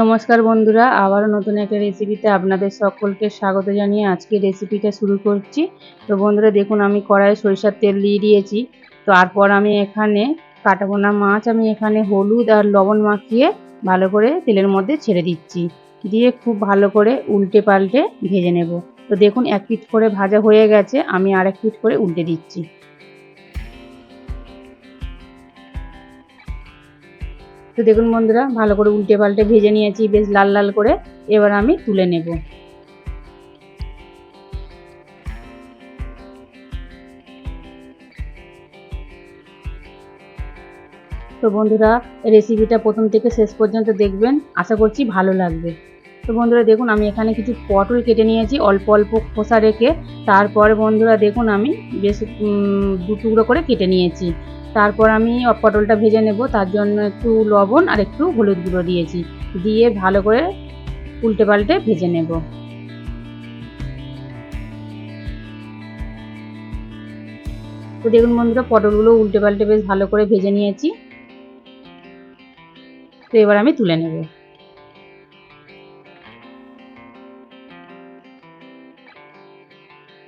নমস্কার বন্ধুরা, আবারও নতুন একটা রেসিপিতে আপনাদের সকলকে স্বাগত জানিয়ে আজকে রেসিপিটা শুরু করছি। তো বন্ধুরা, দেখুন, আমি কড়াইয়ে সরিষার তেল দিয়ে দিয়েছি। তারপর আমি এখানে কাটাপোনা মাছ আমি এখানে হলুদ আর লবণ মাখিয়ে ভালো করে তেলের মধ্যে ছেড়ে দিচ্ছি। দিয়ে খুব ভালো করে উল্টে পাল্টে ভেজে নেব। তো দেখুন, এক পিঠ করে ভাজা হয়ে গেছে, আমি আর এক পিঠ করে উল্টে দিচ্ছি। তো দেখুন বন্ধুরা, ভালো করে উল্টে পাল্টে ভেজে নিয়েছি, বেশ লাল লাল করে। এবার আমি তুলে নেব। তো বন্ধুরা রেসিপিটা প্রথম থেকে শেষ পর্যন্ত দেখবেন। আশা করছি ভালো লাগবে। তো বন্ধুরা দেখুন, আমি এখানে কিছু পটল কেটে নিয়েছি, অল্প অল্প খোসা রেখে। তারপরে বন্ধুরা দেখুন, আমি বেশ দু টুকরো করে কেটে নিয়েছি। তারপর আমি পটলটা ভেজে নেব, তার জন্য একটু লবণ আর একটু হলুদ গুঁড়ো দিয়েছি। দিয়ে ভালো করে উল্টে পাল্টে ভেজে নেব। তো দেখুন বন্ধুরা, পটলগুলো উল্টে পাল্টে বেশ ভালো করে ভেজে নিয়েছি। তো এবার আমি তুলে নেব।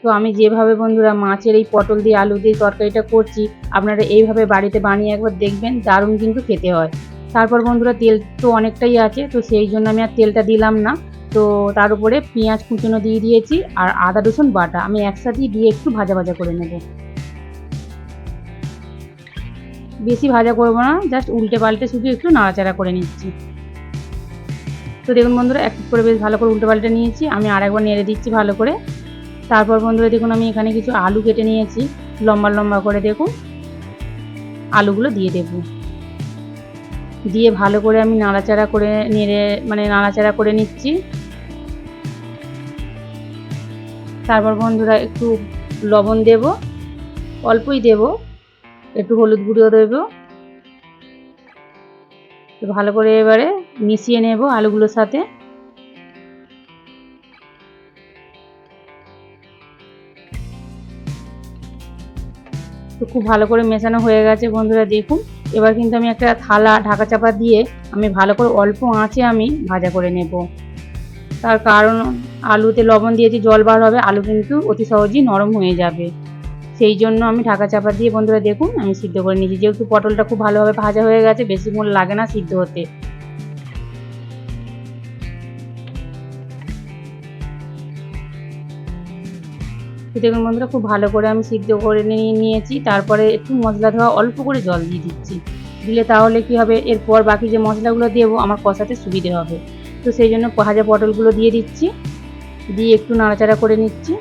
তো আমি যেভাবে বন্ধুরা মাছের এই পটল দিয়ে আলু দিয়ে তরকারিটা করছি, আপনারা এইভাবে বাড়িতে বানিয়ে একবার দেখবেন, দারুণ কিন্তু খেতে হয়। তারপর বন্ধুরা তেল তো অনেকটাই আছে, তো সেই জন্য আমি আর তেলটা দিলাম না। তো তার উপরে পেঁয়াজ কুচনো দিয়ে দিয়েছি আর আদা, রসুন, বাটা। আমি একসাথেই দিয়ে একটু ভাজা ভাজা করে নেব। বেশি ভাজা করব না, জাস্ট উল্টে পাল্টে শুধু একটু নাড়াচাড়া করে নিচ্ছি। তো দেখুন বন্ধুরা, এক করে বেশ ভালো করে উল্টে পাল্টে নিয়েছি। আমি আর একবার নেড়ে দিচ্ছি ভালো করে। তারপর বন্ধুরা দেখুন, আমি এখানে কিছু আলু কেটে নিয়েছি। লম্বা লম্বা করে দেখুন। আলুগুলো দিয়ে দেব। দিয়ে ভালো করে আমি নাড়াচাড়া করে নেড়ে মানে নাড়াচাড়া করে নিচ্ছি। তারপর বন্ধুরা একটু লবণ দেব। অল্পই দেব। একটু হলুদ গুঁড়ো দেব। ভালো করে এবারে মিশিয়ে নেব আলুগুলোর সাথে। তো খুব ভালো করে মেশানো হয়ে গেছে বন্ধুরা, দেখুন। এবার কিন্তু আমি একটা থালা ঢাকা চাপা দিয়ে আমি ভালো করে অল্প আঁচে আমি ভাজা করে নেব। তার কারণ, আলুতে লবণ দিয়েছি, জল বার হবে, আলু কিন্তু অতি সহজেই নরম হয়ে যাবে। সেই জন্য আমি ঢাকা চাপা দিয়ে বন্ধুরা, দেখুন, আমি সিদ্ধ করে নিয়েছি। যেহেতু পটলটা খুব ভালোভাবে ভাজা হয়ে গেছে, বেশি মূল লাগে না সিদ্ধ হতে। দেখুন বন্ধুরা, খুব ভালো করে আমি সিদ্ধ করে নিয়ে নিয়েছি। তারপরে একটু মশলা ধোয়া, অল্প করে জল দিয়ে দিচ্ছি। দিলে তাহলে কি হবে? এরপর বাকি যে মশলাগুলো দেবো, আমার কষাতে সুবিধে হবে। তো সেই জন্য ভাজা পটলগুলো দিয়ে দিচ্ছি। দিয়ে একটু নাড়াচাড়া করে নিচ্ছি।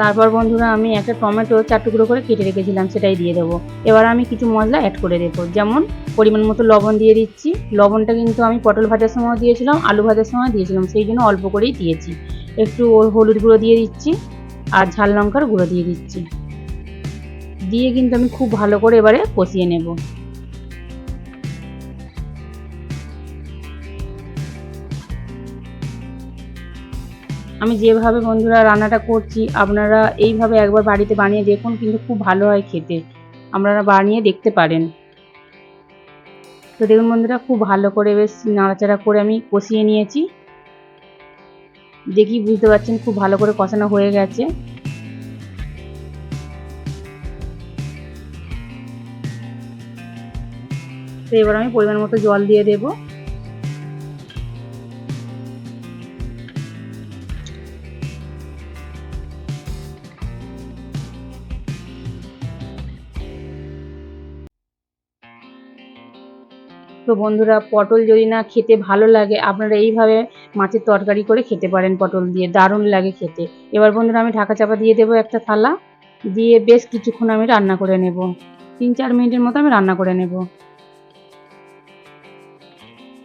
তারপর বন্ধুরা আমি একটা টমেটো চার টুকরো করে কেটে রেখেছিলাম, সেটাই দিয়ে দেবো। এবার আমি কিছু মশলা অ্যাড করে দেবো, যেমন পরিমাণ মতো লবণ দিয়ে দিচ্ছি। লবণটা কিন্তু আমি পটল ভাজার সময় দিয়েছিলাম, আলু ভাজার সময় দিয়েছিলাম, সেই জন্য অল্প করেই দিয়েছি। একটু হলুদ গুঁড়ো দিয়ে দিচ্ছি আর ঝাল লঙ্কার গুঁড়ো দিয়ে দিচ্ছি। দিয়ে কিন্তু আমি খুব ভালো করে এবারে কষিয়ে নেব। আমি যেভাবে বন্ধুরা রান্নাটা করছি, আপনারা এইভাবে একবার বাড়িতে বানিয়ে দেখুন, কিন্তু খুব ভালো হয় খেতে। আপনারা বানিয়ে দেখতে পারেন। তো দেখুন বন্ধুরা, খুব ভালো করে বেশ নাড়াচাড়া করে আমি কষিয়ে নিয়েছি। দেখি বুঝতে পারছেন, খুব ভালো করে কষানো হয়ে গেছে। তো এবার আমি পরিমাণ মতো জল দিয়ে দেবো। তো বন্ধুরা, পটল যদি না খেতে ভালো লাগে, আপনারা এইভাবে মাছের তরকারি করে খেতে পারেন পটল দিয়ে। দারুণ লাগে খেতে। এবার বন্ধুরা, আমি ঢাকা চাপা দিয়ে দেবো একটা থালা। দিয়ে বেশ কিছুক্ষণ আমি রান্না করে নেব। তিন চার মিনিটের মতো আমি রান্না করে নেব।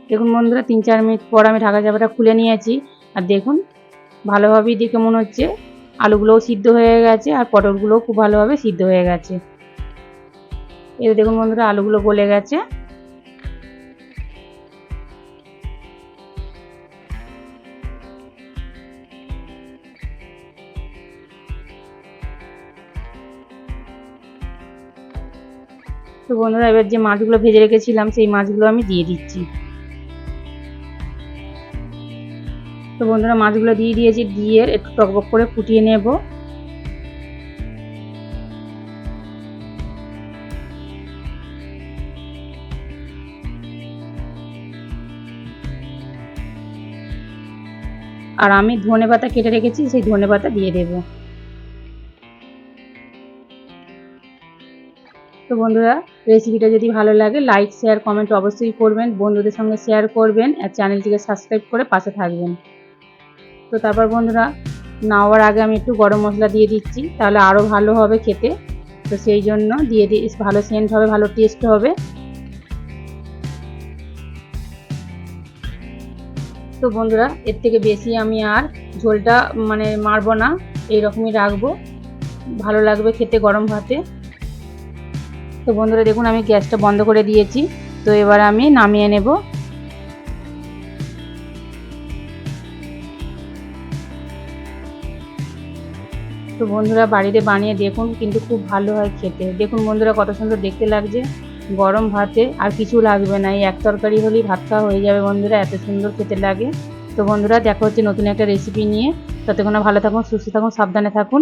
দেখুন বন্ধুরা, তিন চার মিনিট পর আমি ঢাকা চাপাটা খুলে নিয়েছি। আর দেখুন, ভালোভাবেই দেখে মনে হচ্ছে আলুগুলোও সিদ্ধ হয়ে গেছে আর পটলগুলোও খুব ভালোভাবে সিদ্ধ হয়ে গেছে। এতে দেখুন বন্ধুরা, আলুগুলো গলে গেছে। তো বন্ধুরা, এবার যে মাছগুলো ভেজে রেখেছিলাম, সেই মাছগুলো আমি দিয়ে দিচ্ছি। তো বন্ধুরা, মাছগুলো দিয়ে দিয়েছি, দিয়ে একটু টকবক করে ফুটিয়ে নেব। আর আমি ধনে পাতা কেটে রেখেছি, সেই ধনে পাতা দিয়ে দেব। তো বন্ধুরা রেসিপিটা যদি ভালো লাগে লাইক শেয়ার কমেন্ট অবশ্যই করবেন, বন্ধুদের সঙ্গে শেয়ার করবেন, আর চ্যানেলটিকে সাবস্ক্রাইব করে পাশে থাকবেন। তো তারপর বন্ধুরা, নাওয়ার আগে আমি একটু গরম মশলা দিয়ে দিচ্ছি, তাহলে আরও ভালো হবে খেতে। তো সেই জন্য দিয়ে দিই ভালো সেন্ট হবে, ভালো টেস্ট হবে। তো বন্ধুরা, এর থেকে বেশি আমি আর ঝোলটা মানে মারবো না, এইরকমই রাখব। ভালো লাগবে খেতে গরম ভাতে। তো বন্ধুরা দেখুন, আমি গ্যাসটা বন্ধ করে দিয়েছি। তো এবার আমি নামিয়ে নেব। তো বন্ধুরা বাড়িতে বানিয়ে দেখুন, কিন্তু খুব ভালো হয় খেতে। দেখুন বন্ধুরা কত সুন্দর দেখতে লাগছে। গরম ভাতে আর কিছু লাগবে না। এই এক তরকারি হলেই ভাত খাওয়া হয়ে যাবে বন্ধুরা, এত সুন্দর খেতে লাগে। তো বন্ধুরা, দেখা হচ্ছে নতুন একটা রেসিপি নিয়ে। ততক্ষণে ভালো থাকুন, সুস্থ থাকুন, সাবধানে থাকুন।